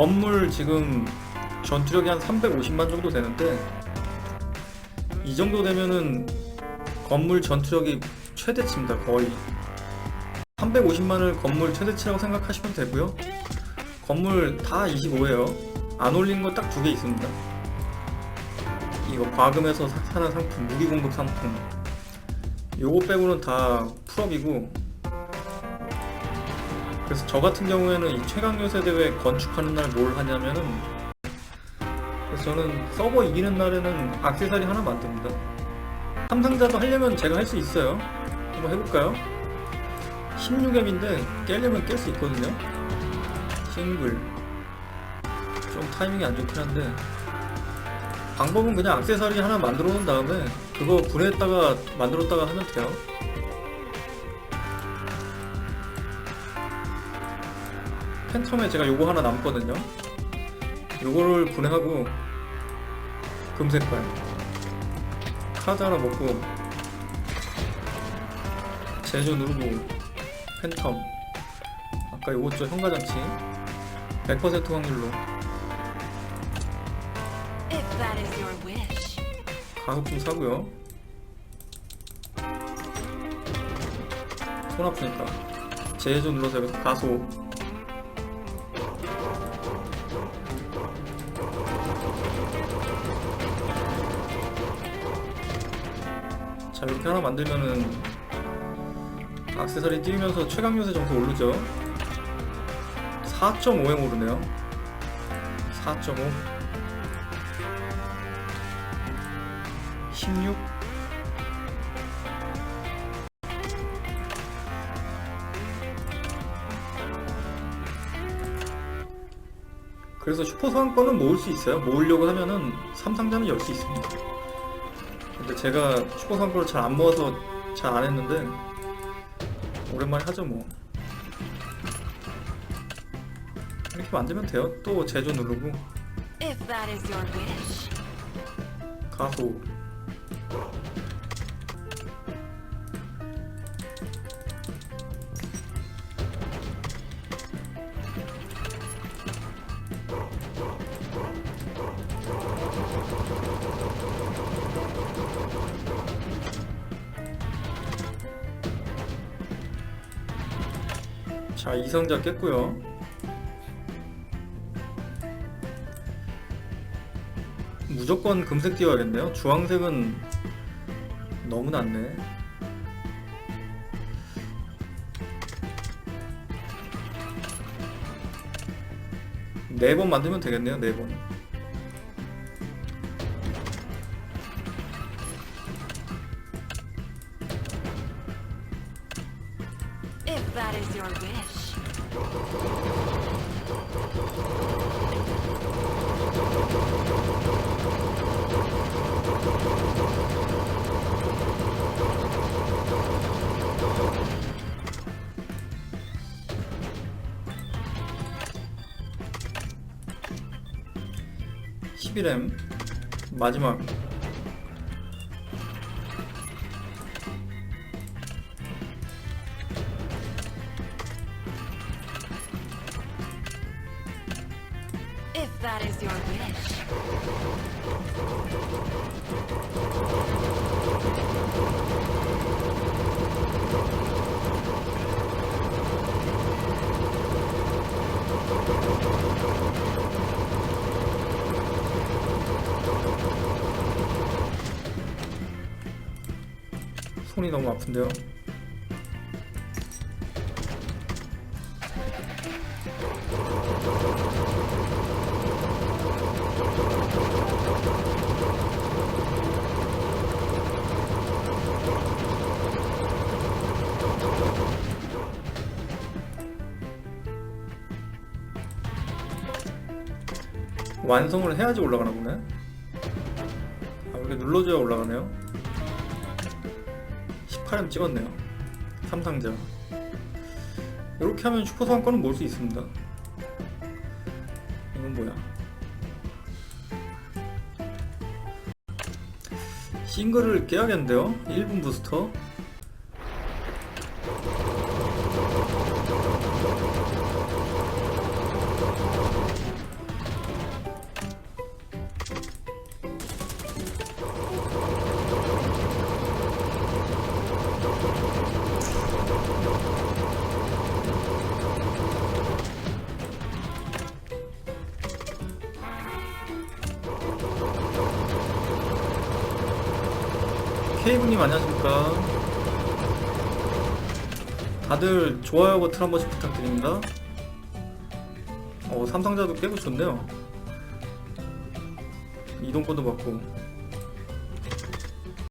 건물 지금 전투력이 한 350만 정도 되는데 이 정도 되면은 건물 전투력이 최대치입니다 거의. 350만을 건물 최대치라고 생각하시면 되고요. 건물 다 25예요. 안 올린 거딱두 개 있습니다. 이거 과금에서 사- 사는 상품 무기 공급 상품. 요거 빼고는 다 풀업이고 그래서 저 같은 경우에는 이 최강 요새 대회 건축하는 날 뭘 하냐면은 그래서 저는 서버 이기는 날에는 악세사리 하나 만듭니다. 삼상자도 하려면 제가 할 수 있어요. 한번 해볼까요? 16M인데 깨려면 깰 수 있거든요. 싱글 좀 타이밍이 안 좋긴 한데 방법은 그냥 악세사리 하나 만들어 놓은 다음에 그거 분해했다가 만들었다가 하면 돼요. 팬텀에 제가 요거 하나 남거든요. 요거를 분해하고 금색깔 카드 하나 먹고 제조 누르고 팬텀 아까 요거 죠 현가장치 100% 확률로. 가속 좀 사고요. 손 아프니까 제조 눌러서 여기서 가속 자 이렇게 하나 만들면은 악세사리 띄우면서 최강 요새 점수 오르죠 4.5에 오르네요 4.5 16 그래서 슈퍼 소환권은 모을 수 있어요. 모으려고 하면은 삼상자는 열 수 있습니다. 근데 제가 슈퍼 소환권을 잘안 모아서 잘 안 했는데 오랜만에 하죠 뭐. 이렇게 만들면 돼요. 또 제조 누르고. 가소 자 이상자 깼고요 무조건 금색 띄워야겠네요. 주황색은 너무 낮네. 네 번 만들면 되겠네요. 네 번. If that is your wish. 십 11M 마지막 that is your wish. 손이 너무 아픈데요. 완성을 해야지 올라가나 보네. 아, 이렇게 눌러줘야 올라가네요. 18 M 찍었네요. 삼상자. 이렇게 하면 슈퍼 소환권은 모을 수 있습니다. 이건 뭐야? 싱글을 깨야겠는데요? 1분 부스터. 케이브님 안녕하십니까? 다들 좋아요 버튼 한 번씩 부탁드립니다. 어 삼상자도 깨고 좋네요. 이동권도 받고